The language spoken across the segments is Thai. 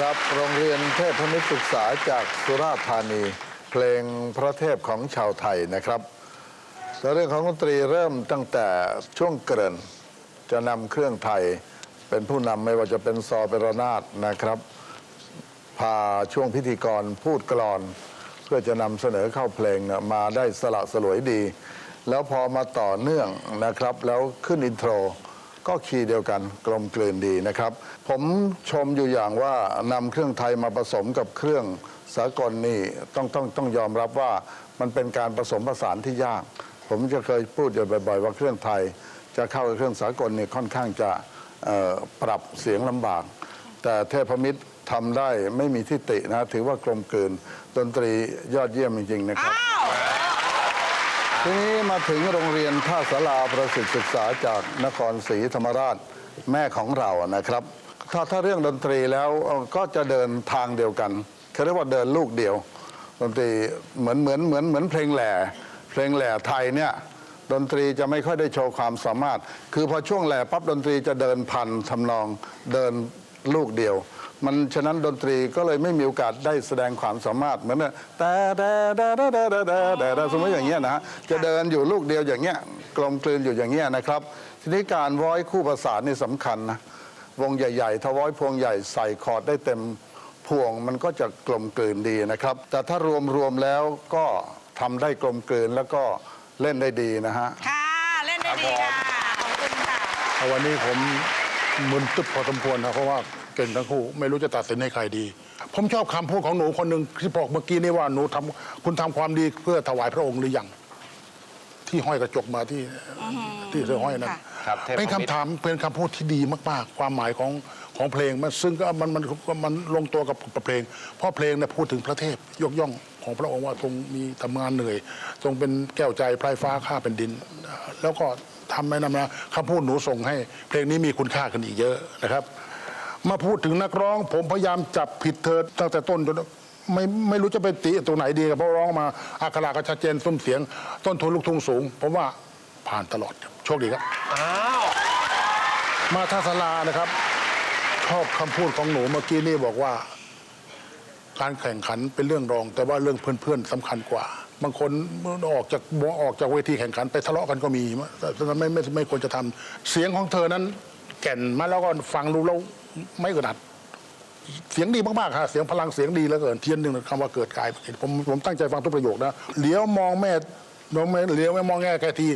ครับโรงเรียนเทพมิตศึกษาจากสุราษฎร์ธานี เพลงพระเทพของชาวไทยนะครับแต่เรื่องของดนตรีเริ่มตั้งแต่ช่วงเกริ่นจะนำเครื่องไทยเป็นผู้นำไม่ว่าจะเป็นซอเปรนาดนะครับ พาช่วงพิธีกรพูดกลอน เพื่อจะนำเสนอเข้าเพลงนี่ยมาได้สละสลวยดี แล้วพอมาต่อเนื่องนะครับ แล้วขึ้นอินโทร ก็คีย์เดียวกันกลมกลืนดีนะครับ ผมชมอยู่อย่างว่านำเครื่องไทยมาผสมกับเครื่องสากลนี่ต้องต้องต้องยอมรับว่ามันเป็นการผสมผสานที่ยาก ผมจะเคยพูดอยู่บ่อยๆว่าเครื่องไทย จะเข้ากับเครื่องสากลนี่ค่อนข้างจะปรับเสียงลำบาก แต่เทพมิตรทำได้ไม่มีทิฏฐินะ ถือว่ากลมกลืนดนตรียอดเยี่ยมจริงๆนะครับ ทีนี้มาถึงโรงเรียนท่าสาราประสิทธิศึกษาจากนครศรีธรรมราชแม่ของเรานะครับ ถ้าถ้าเรื่องดนตรีแล้วก็จะเดินทางเดียวกันเขาเรียกว่าเดินลูกเดียว ดนตรีเหมือนเหมือนเหมือนเหมือนเพลงแหล่ เพลงแหล่ไทยเนี่ยดนตรีจะไม่ค่อยได้โชว์ความสามารถ คือพอช่วงแหล่ปั๊บดนตรีจะเดินพันทำนองเดิน ลูกเดียว มันฉะนั้นดนตรีก็เลยไม่มีโอกาสได้แสดงความสามารถเหมือนเนี่ยแต่แต่แต่แต่แต่แต่แต่แต่สมมติอย่างเงี้ยนะฮะจะเดินอยู่ลูกเดียวอย่างเงี้ยกลมกลืนอยู่อย่างเงี้ยนะครับ ทีนี้การว้อยคู่ประสานนี่สำคัญนะวงใหญ่ๆถ้าว้อยพวงใหญ่ใส่คอร์ดได้เต็มพวงมันก็จะกลมกลืนดีนะครับ แต่ถ้ารวมรวมๆแล้วก็ทำได้กลมกลืนแล้วก็เล่นได้ดีนะฮะ ค่ะ เล่นได้ดีค่ะ ขอบคุณค่ะ วันนี้ผม มึนตึบพอสมควรนะเพราะว่าเก่งทั้งคู่ไม่รู้จะตัดสินให้ใครดี ผมชอบคำพูดของหนูคนหนึ่งที่บอกเมื่อกี้นี่ว่าหนูทำคุณทำความดีเพื่อถวายพระองค์หรือยังที่ห้อยกระจกมาที่ที่เธอห้อยนั้น ค่ะ ครับเทพเป็นคำถามเป็นคำพูดที่ดีมาก ๆ ความหมายของของเพลงมันซึ่งก็มันมันมันลงตัวกับกับเพลง เพราะเพลงเนี่ยพูดถึงพระเทพยกย่องของพระองค์ว่าทรงมีทำงานเหนื่อย ทรงเป็นแก้วใจพลายฟ้าข้าเป็นดิน แล้วก็ ทำให้นำนะคำพูดหนูส่งให้ เพลงนี้มีคุณค่าขึ้นอีกเยอะนะครับ มาพูดถึงนักร้อง ผมพยายามจับผิดเธอตั้งแต่ต้นจนไม่ไม่รู้จะไปติตรงไหนดีกับเพราะร้องมาอักขระก็ชัดเจนส้มเสียง ต้นทุนลูกทุ่งสูง ผมว่าผ่านตลอดครับโชคดีครับ อ้าวมาท่าสลานะครับ ชอบคำพูดของหนูเมื่อกี้นี่บอกว่า การแข่งขันเป็นเรื่องรอง แต่ว่าเรื่องเพื่อนๆสำคัญกว่า บางคนออกจากออกจากเวทีแข่งขันไปทะเลาะกันก็มีแต่ฉะนั้นไม่ไม่ไม่ควรจะทำเสียงของเธอนั้น แก่นมาแล้วก็ฟังดูแล้วไม่กระดัดเสียงดีมากๆค่ะเสียงพลังเสียงดีเหลือเกินเทียนหนึ่งคำว่าเกิดกายผมผมตั้งใจฟังทุกประโยคนะเหลียวมองแม่ มองแม่เหลียวไม่มองแม่แกที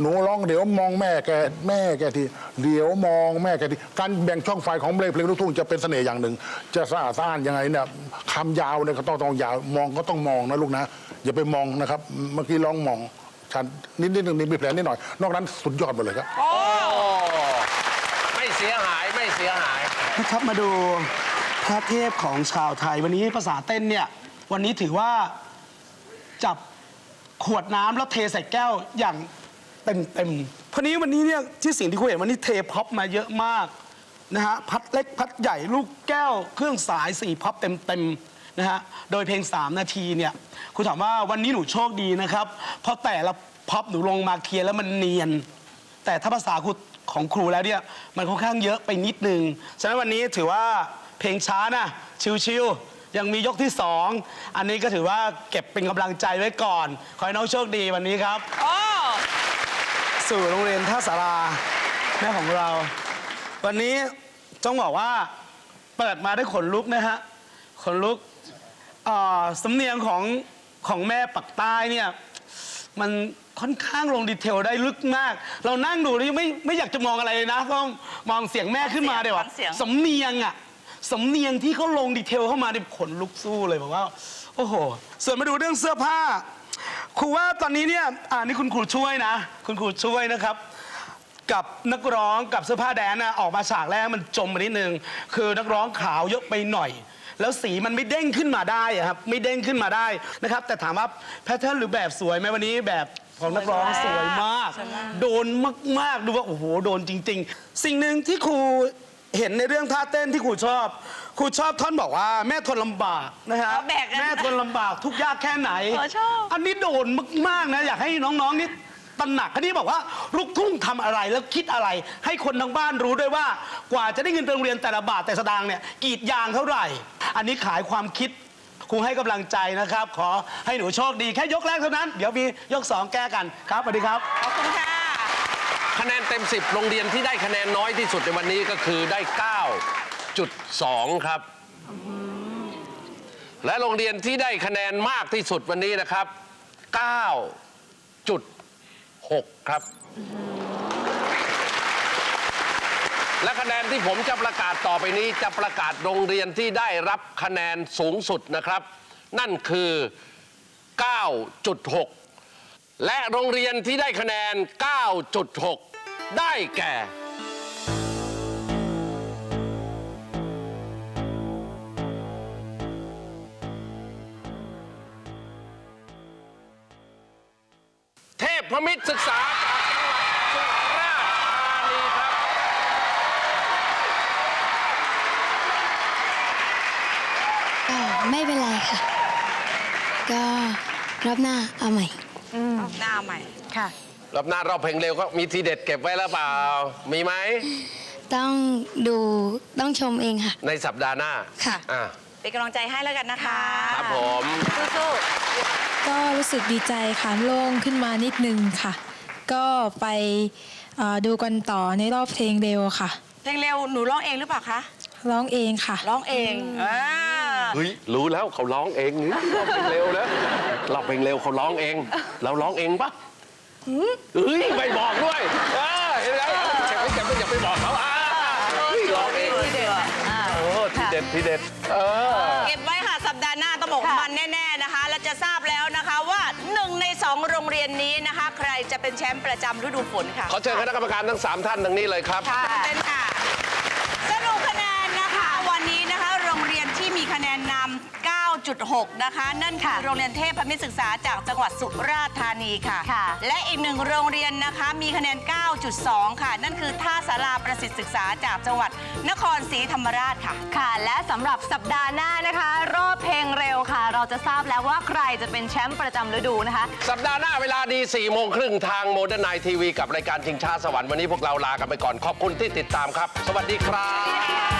หนูร้องเดี๋ยวมองแม่แกแม่แกทีเหลียวมองแม่แกทีการแบ่งช่องไฟของเพลงเพลงลูกทุ่งจะเป็นเสน่ห์อย่างหนึ่ง จะสะอาดสะอ้านยังไงเนี่ยคำยาวเนี่ยก็ต้องต้องยาวมองก็ต้องมองนะลูกนะอย่าไปมองนะครับเมื่อกี้ร้องมองชันนิดนิดหนึ่งมีแผลนิดหน่อย นอกนั้นสุดยอดหมดเลยครับ โอ้ ไม่เสียหายไม่เสียหาย นะครับมาดูพระเทพของชาวไทยวันนี้ภาษาเต้นเนี่ย วันนี้ถือว่าจับ ขวดน้ำแล้วเทใส่แก้วอย่างเต็มเต็มๆพอนี้วันนี้เนี่ยที่สิ่งที่คุณเห็นวันนี้เทพับมาเยอะมากนะฮะพัดเล็กพัดใหญ่ลูกแก้ว เครื่องสายสี่พับเต็มเต็มๆนะฮะโดยเพลง 3 นาทีเนี่ยคุณถามว่าวันนี้หนูโชคดีนะครับ เพราะแต่ละพับหนูลงมาเคลียร์แล้วมันเนียน แต่ถ้าภาษาครูของครูแล้วเนี่ยมันค่อนข้างเยอะไปนิดนึง ฉะนั้นวันนี้ถือว่าเพลงช้านะชิวๆ ยังมียกที่สองอันนี้ก็ถือว่าเก็บเป็นกำลังใจไว้ก่อน ขอให้น้องโชคดีวันนี้ครับ โอ้สู่โรงเรียนท่าสาราแม่ของเรา วันนี้ต้องบอกว่าเปิดมาได้ขนลุกนะฮะขนลุกอ่าสำเนียงของของแม่ปักใต้เนี่ยมันค่อนข้างลงดีเทลได้ลึกมาก เรานั่งดูแล้วยังไม่ไม่อยากจะมองอะไรเลยนะต้องมองเสียงแม่ขึ้นมาเดี๋ยวฟังเสียง สำเนียงอะ สำเนียงที่เขาลงดีเทลเข้ามาเนี่ยขนลุกสู้เลยบอกว่า โอ้โห ส่วนมาดูเรื่องเสื้อผ้า ครูว่าตอนนี้เนี่ยอ่านี่คุณครูช่วยนะ คุณครูช่วยนะครับ กับนักร้องกับเสื้อผ้าแดนนะออกมาฉากแรกมันจมไปนิดนึง คือนักร้องขาวเยอะไปหน่อย แล้วสีมันไม่เด้งขึ้นมาได้อะครับไม่เด้งขึ้นมาได้นะครับ แต่ถามว่าแพทเทิร์นหรือแบบสวยไหมวันนี้แบบของนักร้องสวยมาก โดนมากๆดูว่าโอ้โหโดนจริง ๆ สิ่งหนึ่งที่ครู เห็นในเรื่องท่าเต้นที่ครูชอบครูชอบท่อนบอกว่าแม่ทนลำบากนะฮะเอาแบกกัน แม่ทนลำบากทุกข์ยากแค่ไหน เออชอบ อันนี้โดนมากๆนะอยากให้น้องๆนี่ตระหนักอันนี้บอกว่าลูกทุ่งทำอะไรแล้วคิดอะไร ให้คนทั้งบ้านรู้ด้วยว่ากว่าจะได้เงินไปโรงเรียนแต่ละบาทแต่สตางค์เนี่ยกรีดยางเท่าไหร่ อันนี้ขายความคิดครูให้กำลังใจนะครับ ขอให้หนูโชคดีแค่ยกแรกเท่านั้น เดี๋ยวมียกสองแก้กันครับสวัสดีครับ ขอบคุณค่ะ คะแนนเต็ม 10 โรงเรียนที่ได้คะแนนน้อยที่สุดในวันนี้ก็คือได้ 9.2 ครับ และโรงเรียนที่ได้คะแนนมากที่สุดวันนี้นะครับ 9.6 ครับ และคะแนนที่ผมจะประกาศต่อไปนี้จะประกาศโรงเรียนที่ได้รับคะแนนสูงสุดนะครับ นั่นคือ 9.6และโรงเรียนที่ได้คะแนน 9.6 ได้แก่ เทพพมิตรศึกษาจากจังหวัดสุราษฎร์ธานีครับก็ไม่เป็นไรค่ะ ก็รอบหน้าเอาใหม่ รอบหน้าใหม่ ค่ะ รอบหน้ารอบเพลงเร็วก็มีทีเด็ดเก็บไว้แล้วเปล่า มีไหม ต้องดูต้องชมเองค่ะ ในสัปดาห์หน้าค่ะ อะเป็นกำลังใจให้แล้วกันนะคะครับผมสู้ก็รู้สึกดีใจค่ะโล่งขึ้นมานิดนึงค่ะ ก็ไปเอ่อดูกันต่อในรอบเพลงเร็วค่ะ ๆเพลงเร็วหนูร้องเองหรือเปล่าคะร้องเองค่ะ ร้องเองอ่าเฮ้ยรู้แล้วเขาร้องเองนี่รอบเพลงเร็วนะรอบเพลงเร็วเขาร้องเอง เราร้องเองปะ เฮ้ยไม่บอกด้วยเออเห็นไหมเก็บไว้เก็บไว้อย่าไปบอกเขาอ่าเฮ้ยร้องเองทีเด็ดอะเออทีเด็ดทีเด็ดเออ เก็บไว้ค่ะ สัปดาห์หน้าต้องบอกว่ามันแน่ ๆ นะคะ และจะทราบแล้วนะคะว่าหนึ่งในสองโรงเรียนนี้นะคะ ใครจะเป็นแชมป์ประจำฤดูฝนค่ะขอเชิญคณะกรรมการทั้ง 3 ท่านดังนี้เลยครับ ค่ะ เต้นค่ะ 9.6 นะคะ นั่นคือโรงเรียนเทพพมิตรศึกษาจากจังหวัดสุราษฎร์ธานีค่ะ ค่ะ และอีกหนึ่งโรงเรียนนะคะมีคะแนน 9.2 ค่ะ นั่นคือท่าสาราประสิทธิ์ศึกษาจากจังหวัดนครศรีธรรมราชค่ะ ค่ะ และสำหรับสัปดาห์หน้านะคะ รอบเพลงเร็วค่ะ เราจะทราบแล้วว่าใครจะเป็นแชมป์ประจำฤดูนะคะ สัปดาห์หน้าเวลาดี 4 โมงครึ่งทางโมเดิร์นไนทีวีกับรายการชิงช้าสวรรค์วันนี้พวกเราลากันไปก่อนขอบคุณที่ติดตามครับ สวัสดีครับ